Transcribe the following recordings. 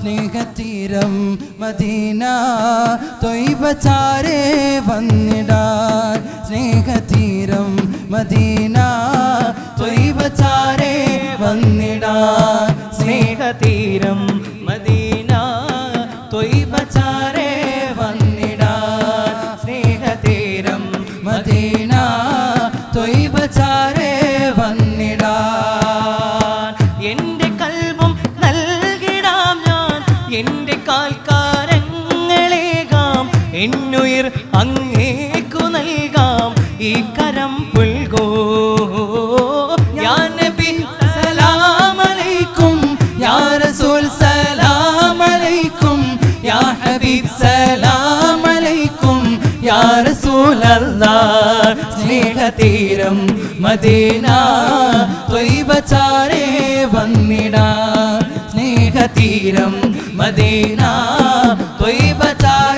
സ്നേഹതീരം Medina തൊയ്ബചാരേ വന്നിടാൻ. സ്നേഹതീരം Medina എന്നുയിർ അങ്ങേക്കു നൽകാം. ഈ കരം പുൽകോ യാ നബി സലാമലൈക്കും. യാ റസൂൽ സലാമലൈക്കും. യാ ഹബീബ് സലാമലൈക്കും. യാ റസൂലല്ലാഹ് സ്നേഹതീരം മദീന. വന്നിടാ വന്നിടാൻ സ്നേഹതീരം മദീന. ത്വയ്ബചാരേ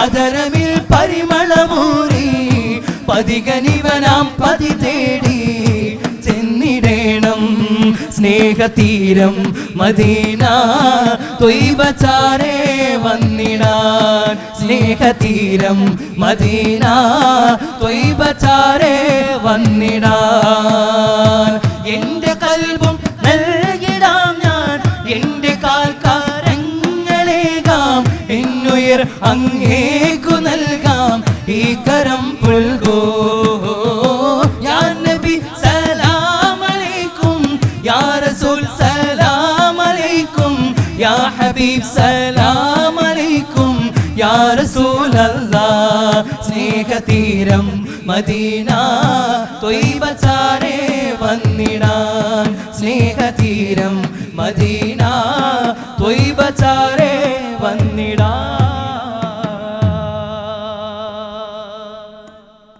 അതരമിൽ പരിമളമൂറി പതികനിവനാം പതി തേടി ചെന്നിടേണം സ്നേഹതീരം മദീന തൊയ്വചാരേ വന്നിടാൻ സ്നേഹതീരം മദീന തൊയ്വചാരേ വന്നിടാൻ. എന്റെ അങ്ങേക്കു നൽകാം ഈ കരം പുൽകോ. യാ നബി സലാമലൈക്കും യാ റസൂൽ സലാമലൈക്കും യാ ഹബീബ് സലാമലൈക്കും യാ റസൂലല്ലാഹ് സ്നേഹതീരം മദീന തൊയ്ബചാരേ വന്നിടാൻ സ്നേഹതീരം മദീന തൊയ്ബചാരേ വന്നിടാൻ.